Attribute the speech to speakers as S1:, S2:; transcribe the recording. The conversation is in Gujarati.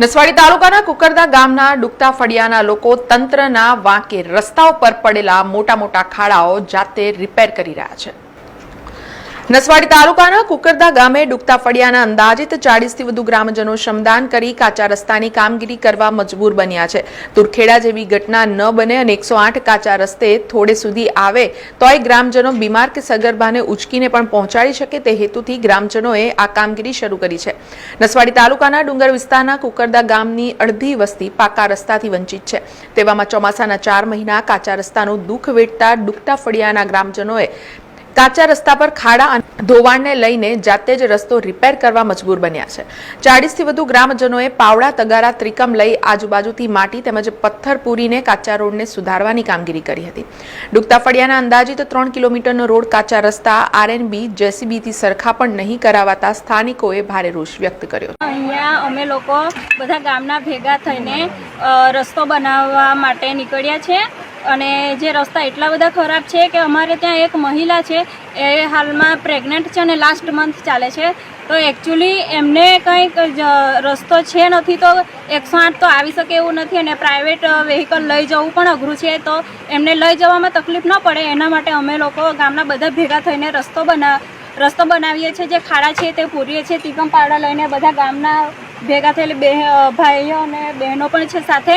S1: નસવાડી તાલુકાના કુકરદા ગામના ડુકતા ફળિયાના લોકો તંત્રના વાંકે રસ્તાઓ પર પડેલા મોટા મોટા ખાડાઓ જાતે રિપેર કરી રહ્યા છે. નસવાડી તાલુકાના કુકરદા ગામે ડુકતા ફળિયાના અંદાજિત ચાળીસથી વધુ ગ્રામજનો શ્રમદાન કરી કાચા રસ્તાની કામગીરી કરવા મજબૂર બન્યા છે. તુરખેડા જેવી ઘટના ન બને અને એકસો આઠ કાચા રસ્તે થોડે સુધી આવે તોય ગ્રામજનો બીમાર કે સગર્ભાને ઉચકીને પણ પહોંચાડી શકે તે હેતુથી ગ્રામજનોએ આ કામગીરી શરૂ કરી છે. નસવાડી તાલુકાના ડુંગર વિસ્તારના કુકરદા ગામની અડધી વસ્તી પાકા રસ્તાથી વંચિત છે. તેવામાં ચોમાસાના ચાર મહિના કાચા રસ્તાનું દુઃખ વેઠતા ડુકટા ફળિયાના ગ્રામજનોએ કાચા રસ્તા પર ખાડા અને ધોવાણને લઈને જાતે જ રસ્તો રિપેર કરવા મજબૂર બન્યા છે. ચાળીસથી વધુ ગ્રામજનોએ પાવડા તગારા ત્રિકમ લઈ આજુબાજુથી માટી તેમજ પથ્થર પૂરીને કાચા રોડને સુધારવાની કામગીરી કરી હતી. ડુગતા ફળિયાના અંદાજિત ત્રણ કિલોમીટરનો રોડ કાચા રસ્તા આરએનબી જેસીબીથી સરખા પણ નહીં કરાવાતા સ્થાનિકોએ ભારે રોષ વ્યક્ત કર્યો.
S2: અહીંયા અમે લોકો બધા ગામના ભેગા થઈને રસ્તો બનાવવા માટે નીકળ્યા છે. અને જે રસ્તા એટલા બધા ખરાબ છે કે અમારે ત્યાં એક મહિલા છે, એ હાલમાં પ્રેગ્નન્ટ છે અને લાસ્ટ મંથ ચાલે છે. તો એકચ્યુઅલી એમને કંઈક રસ્તો છે નથી તો એકસો આઠ તો આવી શકે એવું નથી અને પ્રાઇવેટ વેહિકલ લઈ જવું પણ અઘરું છે. તો એમને લઈ જવામાં તકલીફ ન પડે, એના માટે અમે લોકો ગામના બધા ભેગા થઈને રસ્તો બના, રસ્તો બનાવીએ છીએ, જે ખાડા છે તે પૂરીએ છીએ તીકમ પાવડા લઈને બધા ગામના ભેગા થયેલી બે ભાઈઓ અને બહેનો પણ છે સાથે.